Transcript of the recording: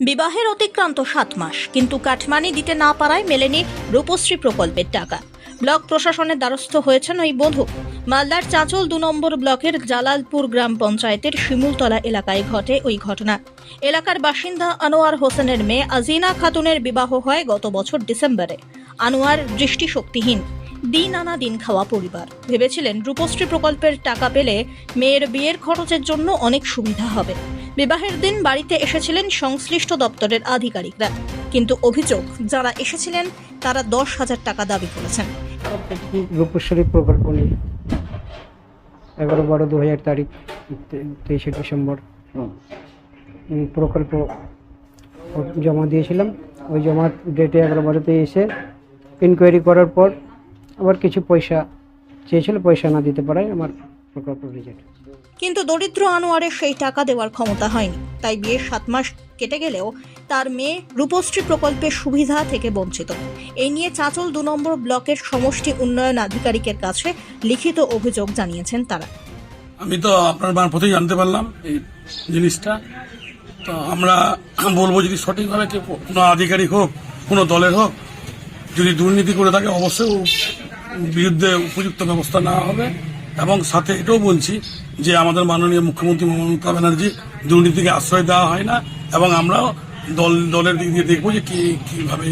বিবাহের অতিক্রান্ত সাত মাস। কিন্তু কাটমানি দিতে না পারায় মেলেনি রূপশ্রী প্রকল্পের টাকা। ব্লক প্রশাসনের দ্বারস্থ হয়েছেন ওই বধূ। মালদার চাঁচল দু নম্বর ব্লকের জালালপুর গ্রাম পঞ্চায়েতের শিমুলতলা এলাকায় ঘটে ওই ঘটনা। এলাকার বাসিন্দা আনোয়ার হোসেনের মেয়ে আজিনা খাতুনের বিবাহ হয় গত বছর ডিসেম্বরে। আনোয়ার দৃষ্টিশক্তিহীন। দিন আনা দিন খাওয়া পরিবার। ভেবেছিলেন রূপশ্রী প্রকল্পের টাকা পেলে মেয়ের বিয়ের খরচের জন্য অনেক সুবিধা হবে। বিবাহের দিন বাড়িতে এসেছিলেন সংশ্লিষ্ট দপ্তরের আধিকারিকরা। কিন্তু অভিযোগ যারা এসেছিলেন তারা দশ হাজার টাকা দাবি করেছেন। রূপশ্বরী প্রকল্প নিয়ে এগারো বারো দু হাজার তারিখ তেইশে ডিসেম্বর। প্রকল্প জমা দিয়েছিলাম। ওই জমা ডেটে এগারো বারোতে এসে ইনকোয়ারি করার পর আবার কিছু পয়সা চেয়েছিল পয়সা না দিতে পারায় আমার প্রকল্প রিজেক্ট। কিন্তু দরিদ্র আনোয়ারের সেই টাকা দেওয়ার ক্ষমতা হয়নি। তাই বিয়ের সাত মাস কেটে গেলেও তার মেয়ে রূপশ্রী প্রকল্পের সুবিধা থেকে বঞ্চিত। এই নিয়ে চাঁচল দু নম্বর ব্লকের সমষ্টি উন্নয়ন আধিকারিকের কাছে লিখিত অভিযোগ জানিয়েছেন তারা। আমি তো আপনার মারফতেই জানতে পারলাম এই জিনিসটা। তো আমরা বলব যদি সঠিকভাবে কেউ কোনো আধিকারিক হোক কোনো দলের হোক যদি দুর্নীতি করে থাকে অবশ্যই বিরুদ্ধে উপযুক্ত ব্যবস্থা নেওয়া হবে। এবং সাথে এটাও বলছি যে আমাদের মাননীয় মুখ্যমন্ত্রী মমতা ব্যানার্জি দুর্নীতিকে আশ্রয় দেওয়া হয় না এবং আমরাও দল, দলের দিক দিয়ে দেখব যে কি, কীভাবে।